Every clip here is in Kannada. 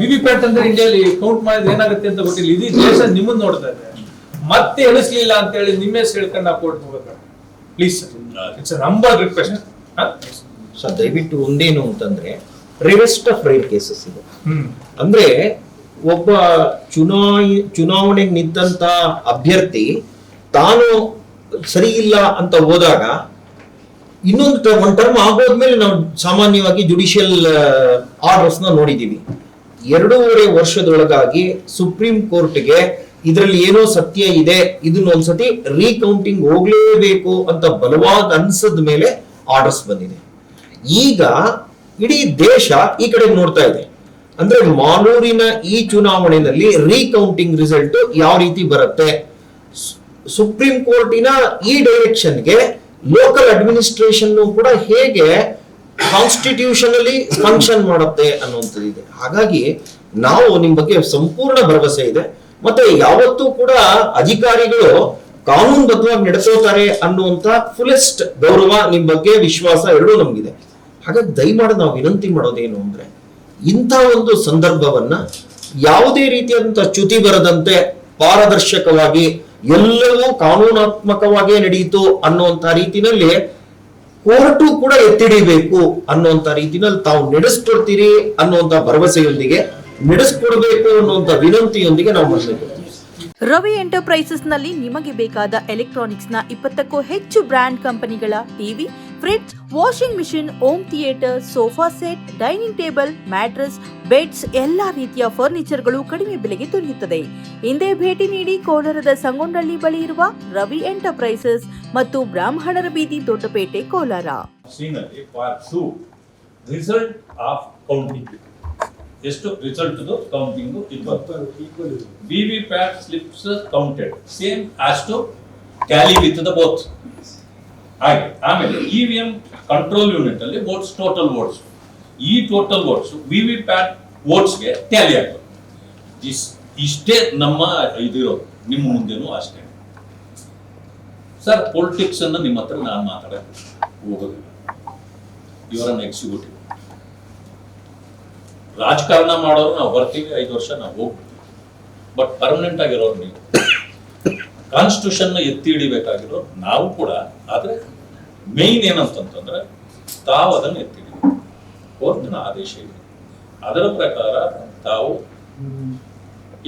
ವಿವಿ ಪ್ಯಾಟ್ ಅಂದ್ರೆ ಇಂಡಿಯಾಲಿ ಕೌಂಟ್ ಮಾಡಿದ್ರೆ ಏನಾಗುತ್ತೆ ಅಂತ ಗೊತ್ತಿಲ್ಲ. ಇಡೀ ದೇಶ ನಿಮ್ಮನ್ನ ನೋಡ್ತಾ ಇದೆ. ಮತ್ತೆ ಎಣಿಸ್ಲಿಲ್ಲ ಅಂತ ಹೇಳಿ ನಿಮ್ಮ ಹೆಸರು ಹೇಳ್ಕೊಂಡು ನಾವು ಕೋರ್ಟ್ ಹೋಗ್ಬೇಕು please it's number request sir ದಯವಿಟ್ಟು ಒಂದೇನು ಅಂತಂದ್ರೆ ರಿವೆಸ್ಟ್ ಆಫ್ ರೇರ್ ಕೇಸಸ್ ಇದು. ಅಂದ್ರೆ ಒಬ್ಬ ಚುನಾಯಿ ಚುನಾವಣೆಗೆ ನಿಂತ ಅಭ್ಯರ್ಥಿ ತಾನು ಸರಿ ಇಲ್ಲ ಅಂತ ಹೋದಾಗ ಇನ್ನೊಂದು ಟರ್ಮ್ ಒಂದ್ ಟರ್ಮ್ ಆಗೋದ್ಮೇಲೆ ನಾವು ಸಾಮಾನ್ಯವಾಗಿ ಜುಡಿಷಿಯಲ್ ಆರ್ಡರ್ಸ್ನ ನೋಡಿದೀವಿ. ಎರಡೂವರೆ ವರ್ಷದೊಳಗಾಗಿ ಸುಪ್ರೀಂ ಕೋರ್ಟ್ಗೆ ಇದರಲ್ಲಿ ಏನೋ ಸತ್ಯ ಇದೆ, ಇದನ್ನ ಒಂದ್ಸತಿ ರೀಕೌಂಟಿಂಗ್ ಹೋಗ್ಲೇಬೇಕು ಅಂತ ಬಲವಾದ ಅನ್ಸದ ಮೇಲೆ ಆರ್ಡರ್ಸ್ ಬಂದಿದೆ. ಈಗ ಇಡೀ ದೇಶ ಈ ಕಡೆ ನೋಡ್ತಾ ಇದೆ. ಅಂದ್ರೆ ಮಾನೂರಿನ ಈ ಚುನಾವಣೆಯಲ್ಲಿ ರೀಕೌಂಟಿಂಗ್ ರಿಸಲ್ಟ್ ಯಾವ ರೀತಿ ಬರುತ್ತೆ? ಸುಪ್ರೀಂ ಕೋರ್ಟಿನ ಈ ಡೈರೆಕ್ಷನ್ಗೆ ಲೋಕಲ್ ಅಡ್ಮಿನಿಸ್ಟ್ರೇಷನ್ ಕೂಡ ಹೇಗೆ ಕಾನ್ಸ್ಟಿಟ್ಯೂಷನಲಿ ಫಂಕ್ಷನ್ ಮಾಡುತ್ತೆ ಅನ್ನುವಂಥದ್ದು ಇದೆ. ಹಾಗಾಗಿ ನಾವು ನಿಮ್ ಬಗ್ಗೆ ಸಂಪೂರ್ಣ ಭರವಸೆ ಇದೆ. ಮತ್ತೆ ಯಾವತ್ತೂ ಕೂಡ ಅಧಿಕಾರಿಗಳು ಕಾನೂನುಬದ್ಧವಾಗಿ ನಡೆಸೋತಾರೆ ಅನ್ನುವಂತ ಫುಲೆಸ್ಟ್ ಗೌರವ ನಿಮ್ ಬಗ್ಗೆ ವಿಶ್ವಾಸ ಎರಡೂ ನಮ್ಗಿದೆ. ಹಾಗಾಗಿ ದಯಮಾಡಿ ನಾವು ವಿನಂತಿ ಮಾಡೋದೇನು ಅಂದ್ರೆ ಇಂಥ ಒಂದು ಸಂದರ್ಭವನ್ನ ಯಾವುದೇ ರೀತಿಯಾದಂಥ ಚ್ಯುತಿ ಬರದಂತೆ ಪಾರದರ್ಶಕವಾಗಿ ಎಲ್ಲವೂ ಕಾನೂನಾತ್ಮಕವಾಗಿ ನಡೆಯಿತು ಅನ್ನುವಂತ ರೀತಿನಲ್ಲಿ ಕೋರ್ಟು ಕೂಡ ಎತ್ತಿಡಿಬೇಕು ಅನ್ನುವಂತ ರೀತಿನಲ್ಲಿ ತಾವು ನಡೆಸ್ಕೊಡ್ತೀರಿ ಅನ್ನುವಂತ ಭರವಸೆಯೊಂದಿಗೆ ನಡೆಸ್ಕೊಡ್ಬೇಕು ಅನ್ನುವಂತ ವಿನಂತಿಯೊಂದಿಗೆ ನಾವು ಮಾಡಬೇಕು. ರವಿ ಎಂಟರ್ಪ್ರೈಸಸ್ನಲ್ಲಿ ನಿಮಗೆ ಬೇಕಾದ ಎಲೆಕ್ಟ್ರಾನಿಕ್ಸ್ನ ಇಪ್ಪತ್ತಕ್ಕೂ ಹೆಚ್ಚು ಬ್ರ್ಯಾಂಡ್ ಕಂಪನಿಗಳ TV fridge washing machine home theatre sofa set dining table mattress beds ಎಲ್ಲಾ ರೀತಿಯ ಫರ್ನಿಚರ್ಗಳು ಕಡಿಮೆ ಬೆಲೆಗೆ ದೊರೆಯುತ್ತದೆ. ಹಿಂದೆ ಭೇಟಿ ನೀಡಿ ಕೋಲಾರದ ಸಂಗೊಂಡಳ್ಳಿ ಬಳಿ ಇರುವ ರವಿ ಎಂಟರ್ಪ್ರೈಸಸ್ ಮತ್ತು ಬ್ರಾಹ್ಮಣರ ಬೀದಿ ದೊಡ್ಡಪೇಟೆ, ಕೋಲಾರ. ಎಷ್ಟು result counting V V PAT slips counted same as to with the both ಹಾಗೆ ಆಮೇಲೆ E V M control unit ಅಲ್ಲಿ ವೋಟ್ಸ್ ಟೋಟಲ್ ವೋಟ್ಸ್ ಈ total votes V V PAT ವೋಟ್ಸ್ಗೆ tally ಆಗ್ತದೆ ಇಷ್ಟೇ ನಮ್ಮ ಇದಿರೋ, ನಿಮ್ಮ ಮುಂದೆನೂ ಅಷ್ಟೇ. ಸರ್ ಪೊಲಿಟಿಕ್ಸ್ ಅನ್ನು ನಿಮ್ಮ ಹತ್ರ ನಾನು ಮಾತಾಡಕ್ಕೆ ಹೋಗೋದಿಲ್ಲ. ಇವರ ಎಕ್ಸಿಕ್ಯೂಟಿವ್ ರಾಜಕಾರಣ ಮಾಡೋರು ನಾವು ಬರ್ತೀವಿ, ಐದು ವರ್ಷ ನಾವು ಹೋಗ್ಬಿಡ್ತೀವಿ. ಬಟ್ ಪರ್ಮನೆಂಟ್ ಆಗಿರೋರು ನೀವು. ಕಾನ್ಸ್ಟಿಟ್ಯೂಷನ್ ಎತ್ತಿ ಹಿಡಿಬೇಕಾಗಿರೋ ನಾವು ಕೂಡ, ಆದ್ರೆ ಮೇನ್ ಏನಂತಂತಂದ್ರೆ ತಾವು ಅದನ್ನು ಎತ್ತಿ ಕೋರ್ಟ್ನ ಆದೇಶ ಇದೆ. ಅದರ ಪ್ರಕಾರ ತಾವು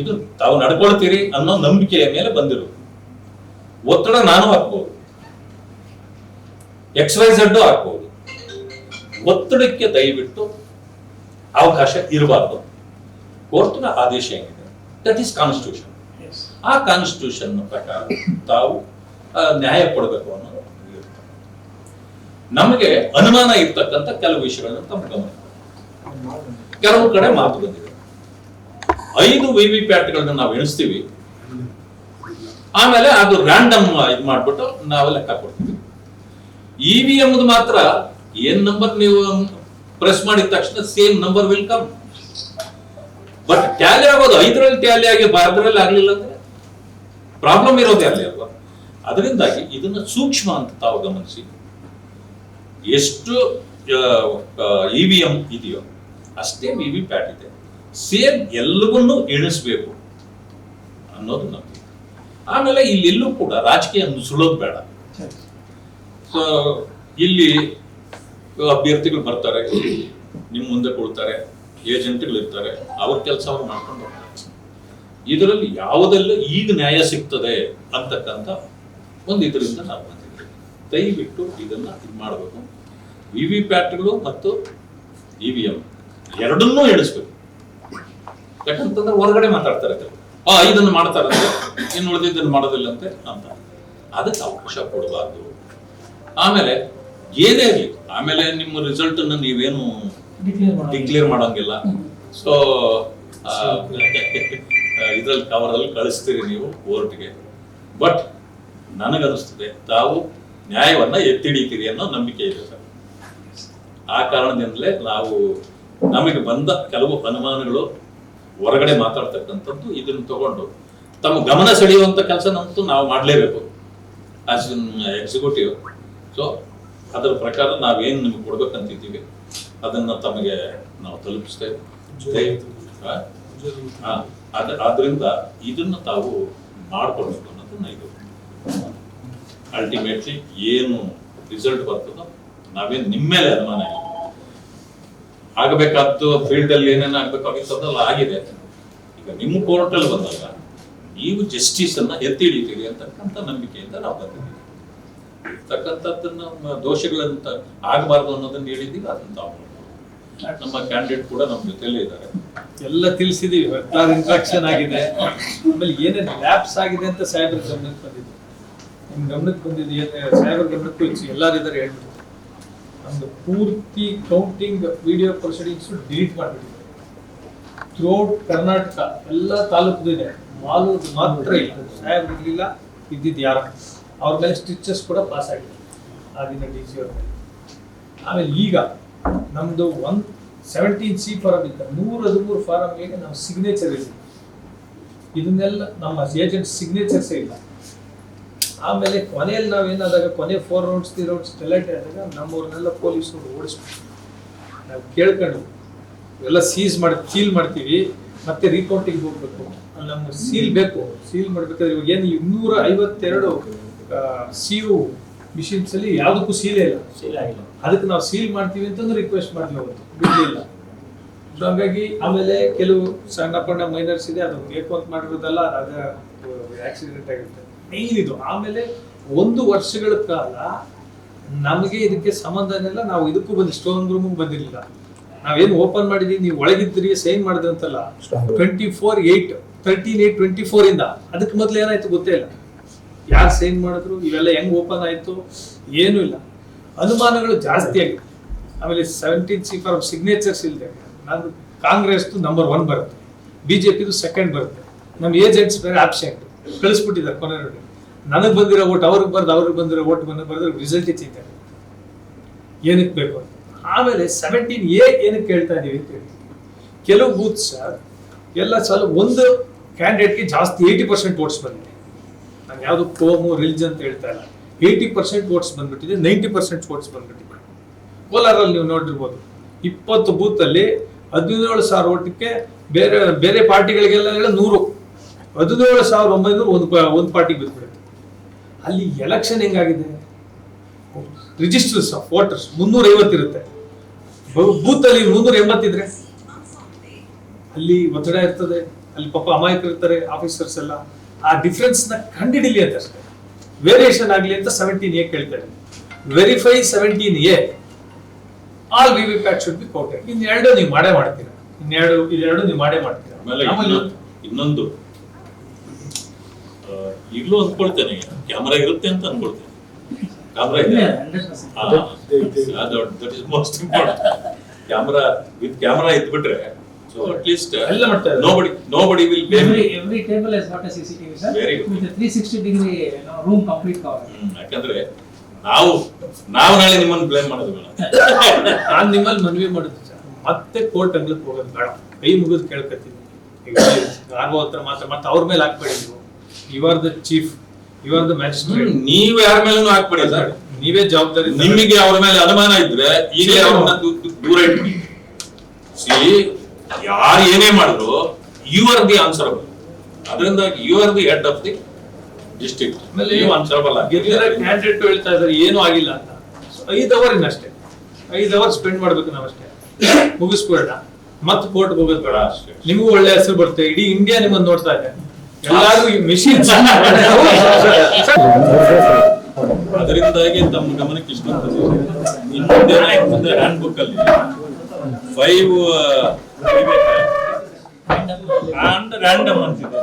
ಇದು ತಾವು ನಡ್ಕೊಳ್ತೀರಿ ಅನ್ನೋ ನಂಬಿಕೆಯ ಮೇಲೆ ಬಂದಿರೋದು. ಒತ್ತಡ ನಾನು ಹಾಕ್ಬೋದು. ಎಕ್ಸ್ ವೈ ಹಾಕ್ಬೋದು. ಒತ್ತಡಕ್ಕೆ ದಯವಿಟ್ಟು ಅವಕಾಶ ಇರಬಾರ್ದು. ಕೋರ್ಟ್ನ ಆದೇಶ ಏನಿದೆ? ದಟ್ ಈಸ್ ಕಾನ್ಸ್ಟಿಟ್ಯೂಷನ್ ಆ ಕಾನ್ಸ್ಟಿಟ್ಯೂಷನ್ ಪ್ರಕಾರ ತಾವು ನ್ಯಾಯ ಕೊಡಬೇಕು ಅನ್ನೋದು ನಮಗೆ ಅನುಮಾನ ಇರ್ತಕ್ಕಂಥ ಕೆಲವು ವಿಷಯಗಳನ್ನು ತಮ್ಮ ಗಮನ ಕೆಲವು ಕಡೆ ಮಾತು ಬಂದಿದೆ. ಐದು ವಿ ವಿ ಪ್ಯಾಟ್ಗಳನ್ನ ನಾವು ಎಣಿಸ್ತೀವಿ. ಆಮೇಲೆ ಅದು ರ್ಯಾಂಡಮ್ ಇದು ಮಾಡ್ಬಿಟ್ಟು ನಾವು ಲೆಕ್ಕ ಕೊಡ್ತೀವಿ. ಇ ವಿ ಎಂ ಮಾತ್ರ ಏನ್ ನಂಬರ್ ನೀವು ಪ್ರೆಸ್ ಮಾಡಿದ ತಕ್ಷಣ same number will come but tally ಆಗೋದು ಐದರಲ್ಲಿ ಟ್ಯಾಲಿ ಆಗಿ ಬಾರದ್ರಲ್ಲಿ ಆಗ್ಲಿಲ್ಲ ಅಂದ್ರೆ ಪ್ರಾಬ್ಲಮ್ ಇರೋದೇ ಅಲ್ಲಿ ಅಲ್ವಾ? ಅದರಿಂದಾಗಿ ಇದನ್ನ ಸೂಕ್ಷ್ಮ ಅಂತ ತಾವು ಗಮನಿಸಿ. ಎಷ್ಟು ಇ ವಿ ಎಂ ಇದೆಯೋ ಅಷ್ಟೇ ವಿ ವಿ ಪ್ಯಾಟ್ ಇದೆ. ಸೇಮ್ ಎಲ್ಲವನ್ನೂ ಎಣಿಸ್ಬೇಕು ಅನ್ನೋದು ನಮ್ಗೆ ಆಮೇಲೆ ಇಲ್ಲೆಲ್ಲೂ ಕೂಡ ರಾಜಕೀಯ ನುಸುಳೋದು ಬೇಡ. ಸೊ ಇಲ್ಲಿ ಅಭ್ಯರ್ಥಿಗಳು ಬರ್ತಾರೆ ನಿಮ್ಮ ಮುಂದೆ ಕೊಡ್ತಾರೆ ಏಜೆಂಟ್ಗಳು ಇರ್ತಾರೆ, ಅವ್ರ ಕೆಲಸ ಅವ್ರು ಮಾಡ್ಕೊಂಡು ಹೋಗ್ತಾರೆ. ಇದರಲ್ಲಿ ಯಾವುದೆಲ್ಲ ಈಗ ನ್ಯಾಯ ಸಿಗ್ತದೆ ಅಂತಕ್ಕಂಥ ಒಂದು ಇದರಿಂದ ನಾವು ಬಂದಿದ್ದೀವಿ. ದಯವಿಟ್ಟು ಇದನ್ನ ಇದು ಮಾಡಬೇಕು. ವಿ ವಿ ಪ್ಯಾಟ್ಗಳು ಮತ್ತು ಇ ವಿ ಎಂ ಎರಡನ್ನೂ ಎಣಿಸ್ಬೇಕು. ಯಾಕಂತಂದ್ರೆ ಹೊರಗಡೆ ಮಾತಾಡ್ತಾರೆ. ಆ, ಇದನ್ನು ಮಾಡ್ತಾರಂತೆ ಇನ್ನು ಉಳಿದಿದ್ದನ್ನು ಮಾಡೋದಿಲ್ಲಂತೆ ಅಂತ ಅದಕ್ಕೆ ಅವಕಾಶ ಕೊಡಬಾರ್ದು. ಆಮೇಲೆ ಏನೇ ಆಗಲಿ ಆಮೇಲೆ ನಿಮ್ಮ ರಿಸಲ್ಟನ್ನು ನೀವೇನು ಡಿಕ್ಲೇರ್ ಮಾಡಂಗಿಲ್ಲ. ಸೊ ಇದ್ರಲ್ಲಿ ಕವರಲ್ಲಿ ಕಳಿಸ್ತೀರಿ ನೀವು ಕೋರ್ಟ್ಗೆ. ಬಟ್ ನನಗನ್ನಿಸ್ತದೆ ತಾವು ನ್ಯಾಯವನ್ನ ಎತ್ತಿಡಿತೀರಿ ಅನ್ನೋ ನಂಬಿಕೆ ಇದೆ ಸರ್. ಆ ಕಾರಣದಿಂದಲೇ ನಾವು ನಮಗೆ ಬಂದ ಕೆಲವು ಅನುಮಾನಗಳು ಹೊರಗಡೆ ಮಾತಾಡ್ತಕ್ಕಂಥದ್ದು ಇದನ್ನು ತಗೊಂಡು ತಮ್ಮ ಗಮನ ಸೆಳೆಯುವಂತ ಕೆಲಸನಂತೂ ನಾವು ಮಾಡಲೇಬೇಕು ಆಸ್ ಎನ್ ಎಕ್ಸಿಕ್ಯೂಟಿವ್ ಸೊ ಅದರ ಪ್ರಕಾರ ನಾವೇನು ನಿಮ್ಗೆ ಕೊಡ್ಬೇಕಂತಿದ್ದೀವಿ? ಅದನ್ನ ತಮಗೆ ನಾವು ತಲುಪಿಸ್ತೇವೆ ಅದ ಆದ್ರಿಂದ ಇದನ್ನ ತಾವು ಮಾಡ್ಕೊಳ್ಬೇಕು ಅನ್ನೋದನ್ನ ಇದು. ಅಲ್ಟಿಮೇಟ್ಲಿ ಏನು ರಿಸಲ್ಟ್ ಬರ್ತದೋ ನಾವೇನ್ ನಿಮ್ಮ ಮೇಲೆ ಅನುಮಾನ ಇಲ್ಲ. ಆಗಬೇಕಾದ್ದು ಫೀಲ್ಡ್ ಅಲ್ಲಿ ಏನೇನು ಆಗ್ಬೇಕಾಗಿತ್ತು ಅದೆಲ್ಲ ಆಗಿದೆ. ಈಗ ನಿಮ್ಮ ಕೋರ್ಟ್ ಅಲ್ಲಿ ಬಂದಾಗ ನೀವು ಜಸ್ಟಿಸ್ ಅನ್ನ ಎತ್ತಿ ಹಿಡಿತೀರಿ ಅಂತಕ್ಕಂಥ ನಂಬಿಕೆಯಿಂದ ನಾವು ಬಂದಿದ್ದೀವಿ. ಇರ್ತಕ್ಕಂಥದ್ದನ್ನ ದೋಷಗಳಂತ ಆಗಬಾರ್ದು ಅನ್ನೋದನ್ನ ಹೇಳಿದೀವಿ ಅದನ್ನ ತಾವು. ನಮ್ಮ ಕ್ಯಾಂಡಿಡೇಟ್ ಕೂಡ ನಮ್ಮ ಜೊತೆಲೇ ಇದ್ದಾರೆ. ಎಲ್ಲ ತಿಳಿಸಿದೀವಿ ಇಂಟ್ರಾಕ್ಷನ್ ಆಗಿದೆ. ಆಮೇಲೆ ಏನೇನು ಲ್ಯಾಪ್ಸ್ ಆಗಿದೆ ಅಂತ ಸಾಹೇಬ್ರ ಗಮನಕ್ಕೆ ಬಂದಿದೆ. ನಿಮ್ ಗಮನಕ್ಕೆ ಬಂದಿದ್ದು ಸಾಹೇಬ್ರ ಗಮನಕ್ಕೂ ಇಚ್ಚು ಎಲ್ಲರಿದ್ದಾರೆ ಹೇಳ್ಬಿಟ್ಟು. ನಮ್ದು ಪೂರ್ತಿ ಕೌಂಟಿಂಗ್ ವಿಡಿಯೋ ಪ್ರೊಸೀಡಿಂಗ್ಸ್ ಡಿಲೀಟ್ ಮಾಡಿಬಿಟ್ಟಿದೆ ಥ್ರೂಔಟ್ ಕರ್ನಾಟಕ, ಎಲ್ಲ ಇದೆ ಮಾಲೂರು ಮಾತ್ರ ಇಲ್ಲ. ಸಾಹೇಬ್ರು ಇರ್ಲಿಲ್ಲ, ಇದ್ದಿದ್ದು ಯಾರು? ಅವ್ರ ಮೇಲೆ ಸ್ಟಿಚಸ್ ಕೂಡ ಪಾಸ್ ಆಗಿದೆ ಆ ದಿನ ಡಿ ಸಿ ಅವ್ರ ಮೇಲೆ. ಆಮೇಲೆ ಈಗ ನಮ್ದು ಒನ್ ಸೆವೆಂಟೀನ್ ಸಿ ಫಾರಮ್ ಇದ್ದ ನೂರ ಹದಿಮೂರು ಫಾರಮ್ಗೆ ನಾವು ಸಿಗ್ನೇಚರ್ ಇದೆ ಇದನ್ನೆಲ್ಲ ನಮ್ಮ ಏಜೆಂಟ್ ಸಿಗ್ನೇಚರ್ಸೇ ಇಲ್ಲ. ಆಮೇಲೆ ಕೊನೆಯಲ್ಲಿ ನಾವೇನಾದಾಗ ಕೊನೆ ಫೋರ್ ರೌಂಡ್ಸ್ ತ್ರೀ ರೌಂಡ್ಸ್ ಟೆಲೆಟ್ ಆದಾಗ ನಮ್ಮವ್ರನ್ನೆಲ್ಲ ಪೊಲೀಸರು ಓಡಿಸ್ಬೇಕು ನಾವು ಕೇಳ್ಕೊಂಡು ಎಲ್ಲ ಸೀಸ್ ಮಾಡಿ ಸೀಲ್ ಮಾಡ್ತೀವಿ, ಮತ್ತೆ ರೀಕೌಂಟಿಂಗ್ ಹೋಗ್ಬೇಕು. ನಮ್ಗೆ ಸೀಲ್ ಬೇಕು. ಸೀಲ್ ಮಾಡ್ಬೇಕಾದ್ರೆ ಇವಾಗ ಏನು ಇನ್ನೂರ ಐವತ್ತೆರಡು ಸಿ ಯು ಮಿಷಿನ್ಸ್ ಅಲ್ಲಿ ಯಾವುದಕ್ಕೂ ಸೀಲೇ ಇಲ್ಲ. ಅದಕ್ಕೆ ನಾವು ಸೀಲ್ ಮಾಡ್ತೀವಿ ಅಂತಂದ್ರೆ ರಿಕ್ವೆಸ್ಟ್ ಮಾಡಿದ್ವಿ ಅವತ್ತು. ಬಿಡ್ಲಿಲ್ಲ. ಹಾಗಾಗಿ ಹಂಗಾಗಿ ಆಮೇಲೆ ಕೆಲವು ಸಣ್ಣ ಪಣ್ಣ ಮೈನರ್ಸ್ ಇದೆ ಅದು ಬೇಕು ಅಂತ ಮಾಡಿರೋದಲ್ಲ ಅದ ಆಕ್ಸಿಡೆಂಟ್ ಆಗಿರುತ್ತೆ. ಮೇನ್ ಇದು. ಆಮೇಲೆ ಒಂದು ವರ್ಷಗಳ ಕಾಲ ನಮಗೆ ಇದಕ್ಕೆ ಸಂಬಂಧ ಇಲ್ಲ. ನಾವು ಇದಕ್ಕೂ ಬಂದು ಸ್ಟ್ರಾಂಗ್ ರೂಮ್ ಬಂದಿರಲಿಲ್ಲ. ನಾವೇನು ಓಪನ್ ಮಾಡಿದೀವಿ ನೀವು ಒಳಗಿದ್ರಿ sign ಮಾಡಿದ್ರಂತಲ್ಲ twenty four eight thirteen eight twenty four ಇಂದ. ಅದಕ್ಕೆ ಮೊದಲು ಏನಾಯ್ತು ಗೊತ್ತೇ ಇಲ್ಲ. ಯಾರು ಸೈನ್ ಮಾಡಿದ್ರು? ಇವೆಲ್ಲ ಹೆಂಗ್ ಓಪನ್ ಆಯ್ತು? ಏನೂ ಇಲ್ಲ. ಅನುಮಾನಗಳು ಜಾಸ್ತಿ ಆಗಿದೆ. ಆಮೇಲೆ ಸೆವೆಂಟೀನ್ ಸಿ ಫಾರ್ ಸಿಗ್ನೇಚರ್ಸ್ ಇಲ್ಲದೆ ನಾನು ಕಾಂಗ್ರೆಸ್ ನಂಬರ್ ಒನ್ ಬರುತ್ತೆ. ಬಿಜೆಪಿದು ಸೆಕೆಂಡ್ ಬರುತ್ತೆ. ನಮ್ಮ ಏಜೆಂಟ್ಸ್ ಬೇರೆ ಆಬ್ಸೆಂಟ್ ಕಳಿಸ್ಬಿಟ್ಟಿದ್ದಾರೆ ಕೊನೆ ನೋಡಿ ನನಗೆ ಬಂದಿರೋ ಓಟ್ ಅವ್ರಿಗೆ ಬರ್ದು ಅವ್ರಿಗೆ ಬಂದಿರೋ ಓಟ್ ಬಂದು ಬರೆದ್ರೆ ರಿಸಲ್ಟ್ ಆಗಿದೆ ಏನಕ್ಕೆ ಬೇಕು ಅಂತ. ಆಮೇಲೆ ಸೆವೆಂಟೀನ್ ಎ ಏನಕ್ಕೆ ಕೇಳ್ತಾ ಇದೀವಿ ಅಂತ ಹೇಳಿ. ಕೆಲವು ಬೂತ್ ಸರ್ ಎಲ್ಲ ಸಲ ಒಂದು ಕ್ಯಾಂಡಿಡೇಟ್ಗೆ ಜಾಸ್ತಿ ಏಯ್ಟಿ ಪರ್ಸೆಂಟ್ ವೋಟ್ಸ್ ಬಂದಿದೆ. ನಾನು ಯಾವುದು ಕೋಮು ರಿಲಿಜನ್ ಅಂತ ಹೇಳ್ತಾ ಇಲ್ಲ. ಏಯ್ಟಿ ಪರ್ಸೆಂಟ್ ವೋಟ್ಸ್ ಬಂದ್ಬಿಟ್ಟಿದೆ, ನೈಂಟಿ ಪರ್ಸೆಂಟ್ ವೋಟ್ಸ್ ಬಂದ್ಬಿಟ್ಟಿದೆ. ಕೋಲಾರಲ್ಲಿ ನೀವು ನೋಡಿರ್ಬೋದು. ಇಪ್ಪತ್ತು ಬೂತಲ್ಲಿ ಹದಿನೇಳು ಸಾವಿರ ಓಟಕ್ಕೆ ಬೇರೆ ಬೇರೆ ಪಾರ್ಟಿಗಳಿಗೆಲ್ಲ ಹೇಳಿ ನೂರು. ಹದಿನೇಳು ಸಾವಿರದ ಒಂಬೈನೂರು ಒಂದು ಒಂದು ಪಾರ್ಟಿಗೆ ಬಿದ್ದುಬಿಡುತ್ತೆ ಅಲ್ಲಿ ಎಲೆಕ್ಷನ್ ಹೆಂಗಾಗಿದೆ? ರಿಜಿಸ್ಟರ್ಸ್ ಆಫ್ ವೋಟರ್ಸ್ ಮುನ್ನೂರ ಐವತ್ತಿರುತ್ತೆ ಬೂತ್ ಅಲ್ಲಿ ಮುನ್ನೂರ ಎಂಬತ್ತಿದ್ರೆ ಅಲ್ಲಿ ಒತ್ತಡ ಇರ್ತದೆ, ಅಲ್ಲಿ ಪಾಪ ಅಮಾಯಕರು ಇರ್ತಾರೆ ಆಫೀಸರ್ಸ್ ಎಲ್ಲ. ಆ ಡಿಫ್ರೆನ್ಸ್ನ ಕಂಡಿಡಿಲಿ ಅಂತ ಅಷ್ಟೇ ವೇರಿಯೇಷನ್ ಆಗಲಿ ಅಂತ ಸೆವೆಂಟೀನ್ ಎ ಕೇಳ್ತಾರೆ verify seventeen A all V V PAT should be counted ಇನ್ನೆರಡು ನೀವು ಮಾಡೇ ಮಾಡ್ತೀರಾ ಇನ್ನೆರಡು ಇದೆರಡು ನೀವು ಮಾಡೇ ಮಾಡ್ತೀರಾ ಇನ್ನೊಂದು- ಈಗಲೂ ಅಂದ್ಕೊಳ್ತೇನೆ ಕ್ಯಾಮ್ರಾ ಇರುತ್ತೆ ಅಂತ ಅನ್ಕೊಳ್ತೇನೆ ಕ್ಯಾಮ್ರಾ ಇದೆ that is most important camera with camera ಇದ್ಬಿಟ್ರೆ so at least ಎಲ್ಲ ಮಾಡ್ತಾ ಇದ್ದಾರೆ. Nobody nobody will be Every, every table has got a CCTV, sir. Very good. With a 360 degree you know, room complete cover. ಯಾಕಂದ್ರೆ ನಾವು ನಾವು ನಾಳೆ ನಿಮ್ಮನ್ನು ಬ್ಲೇಮ್ ಮಾಡೋದು ಬೇಡ. ನಾನ್ ನಿಮ್ಮಲ್ಲಿ ಮನವಿ ಮಾಡುದು ಸರ್ ಮತ್ತೆ ಕೋರ್ಟ್ ಅಂಗ್ಲಕ್ಕೆ ಹೋಗೋದು ಬೇಡ. ಕೈ ಮುಗಿದು ಕೇಳ್ಕೊತೀನಿ. ಆರ್ವ ಹತ್ರ ಮಾತ್ರ ಮತ್ತೆ ಅವ್ರ ಮೇಲೆ ಹಾಕ್ಬೇಡಿ ನೀವು. You are the chief you are the magistrate ನೀವು ಯಾರ ಮೇಲೂ ಹಾಕ್ಬೇಡಿ ಸರ್ ನೀವೇ ಜವಾಬ್ದಾರಿ ನಿಮಗೆ ಅವ್ರ ಮೇಲೆ ಅನುಮಾನ ಇದ್ರೆ ಈಗಲೇ ಅವ್ರನ್ನ ದೂ- ದೂ- ದೂರ ಇಟ್ಬಿಡಿ. ಸಿ ಯಾರು ಏನೇ ಮಾಡಿದ್ರು ಯು ಆರ್ ದಿ ಆನ್ಸರಬಲ್ ಅದರಿಂದ you are the head of the district ಆಮೇಲೆ ನೀವು ಆನ್ಸರಬಲ್ ಕ್ಯಾಂಡಿಡೇಟ್ ಹೇಳ್ತಾ ಇದ್ದಾರೆ ಏನು ಆಗಿಲ್ಲ ಅಂತ. ಐದು ಅವರ್ ಇನ್ನಷ್ಟೇ ಐದು ಅವರ್ ಸ್ಪೆಂಡ್ ಮಾಡ್ಬೇಕು ನಾವಷ್ಟೇ ಮುಗಿಸ್ಬೇಡ ಮತ್ತೆ ಕೋರ್ಟ್ ಹೋಗೋದು ಬೇಡ ಅಷ್ಟೇ. ನಿಮಗೂ ಒಳ್ಳೆ ಹೆಸರು ಬರುತ್ತೆ. ಇಡೀ ಇಂಡಿಯಾ ನಿಮ್ಮನ್ನ ನೋಡ್ತಾ ಇದೆ. ಎಲ್ಲಾರು ಮಿಷಿನ್ ಅದರಿಂದಾಗಿ ತಮ್ಮ ಗಮನಕ್ಕೆ ಇಷ್ಟ ಹ್ಯಾಂಡ್ ಬುಕ್ ಅಲ್ಲಿ. ಫೈವ್ ಅಂಡ್ ರ್ಯಾಂಡಮ್ ಅಂತಿದೆ.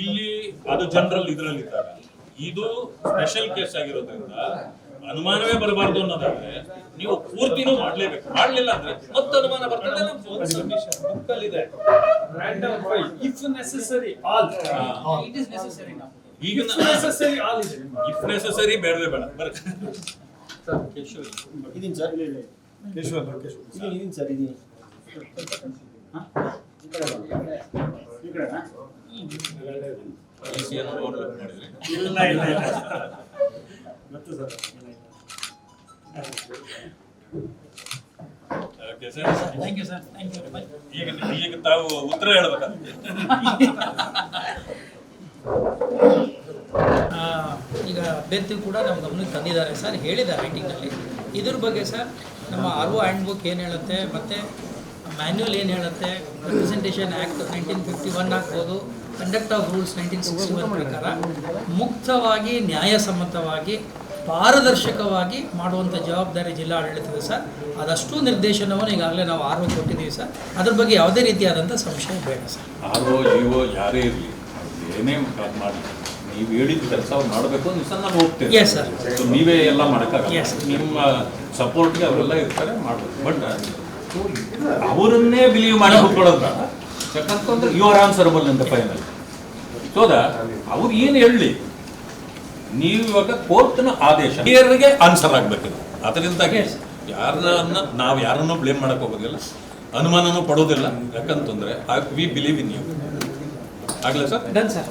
ಇಲ್ಲಿ ಅದು ಜನರಲ್ ಇದರಲ್ಲಿ ಇದ್ದಾಗ ಇದು ಸ್ಪೆಷಲ್ ಕೇಸ್ ಆಗಿರೋದ್ರಿಂದ ಅನುಮಾನವೇ ಬರಬಾರ್ದು ಅನ್ನೋದಾದ್ರೆ ನೀವು ಪೂರ್ತಿನೂ ಮಾಡ್ಲೇಬೇಕು. ಮಾಡ್ಲಿಲ್ಲ ಅಂದ್ರೆ ಮತ್ತೆ ಅನುಮಾನ ಬರ್ತದೆ. ಬುಕ್ಕಲ್ಲಿದೆ if necessary all it is necessary ಈಗ ನೆಸೆಸರಿ ಆಲ್ ಇದೆ ಇಫ್ ನೆಸಸರಿ ಬೇಡವೇ ಬೇಡ. ಬರ ಇದೀನಿ ಸರ್. ಕೇಶವ್ ಇದೀನಿ ಸರ್ ಇದೀನಿ. ಇಲ್ಲ ಗೊತ್ತು ಸರ್ ಈಗ ಈಗ ತಾವು ಉತ್ತರ ಆ, ಈಗ ಅಭ್ಯರ್ಥಿ ಕೂಡ ನಮ್ಮ ಗಮನಕ್ಕೆ ತಂದಿದ್ದಾರೆ ಸರ್ ಹೇಳಿದ್ದಾರೆ ರೈಟಿಂಗ್ನಲ್ಲಿ ಇದ್ರ ಬಗ್ಗೆ ಸರ್ ನಮ್ಮ ಆರ್ ಒ ಹ್ಯಾಂಡ್ ಬುಕ್ ಏನು ಹೇಳುತ್ತೆ ಮತ್ತು ಮ್ಯಾನ್ಯುವಲ್ ಏನು ಹೇಳುತ್ತೆ? Representation act nineteen fifty one ಆಗ್ಬೋದು. Conduct of rules nineteen sixty one ಪ್ರಕಾರ ಮುಕ್ತವಾಗಿ ನ್ಯಾಯಸಮ್ಮತವಾಗಿ ಪಾರದರ್ಶಕವಾಗಿ ಮಾಡುವಂಥ ಜವಾಬ್ದಾರಿ ಜಿಲ್ಲಾಡಳಿತದ ಸರ್. ಅದಷ್ಟು ನಿರ್ದೇಶನವನ್ನು ಈಗಾಗಲೇ ನಾವು ಆರ್ ಒ ಕೊಟ್ಟಿದ್ದೀವಿ ಸರ್. ಅದ್ರ ಬಗ್ಗೆ ಯಾವುದೇ ರೀತಿಯಾದಂಥ ಸಂಶಯ ಬೇಡ ಸರ್. ಆರ್ ಒ ಜೀವೋ ಯಾರೇ ಇರಲಿ. ಏನೇ ಮಾಡಿ. ನೀವು ಹೇಳಿದ ಕೆಲಸ ಅವ್ರು ಮಾಡಬೇಕು ಅಂತ ನಾನು ಹೋಗ್ತೇನೆ ಸರ್ ನೀವೇ ಎಲ್ಲ ಮಾಡೋಕ್ಕಾಗಲ್ಲ. ನಿಮ್ಮ ಸಪೋರ್ಟ್ಗೆ ಅವರೆಲ್ಲ ಇರ್ತಾರೆ ಮಾಡಬೇಕು. ಬಟ್ ಅವರನ್ನೇ ಬಿಲೀವ್ ಮಾಡಿ ಕೂತ್ಕೊಳ್ಳೋದು ಬೇಡ. ಯಾಕಂತಂದ್ರೆ ಯು ಆರ್ ಆನ್ಸರಬಲ್ ಅಂತ ಫೈನಲ್ ಹೌದ? ಅವ್ರು ಏನು ಹೇಳಿ? ನೀವು ಇವಾಗ ಕೋರ್ಟ್ನ ಆದೇಶ. ಹಿರಿಯರಿಗೆ ಆನ್ಸರ್ ಆಗಬೇಕು ಅದರಿಂದಾಗಿ ಯಾರನ್ನ ನಾವು ಯಾರನ್ನು ಬ್ಲೇಮ್ ಮಾಡಕ್ ಹೋಗೋದಿಲ್ಲ. ಅನುಮಾನನೂ ಪಡೋದಿಲ್ಲ. ಯಾಕಂತಂದ್ರೆ ವಿ ಬಿಲೀವ್ ಇನ್ ಯು ಆಗ್ಲಾ ಸರ್? Done sir.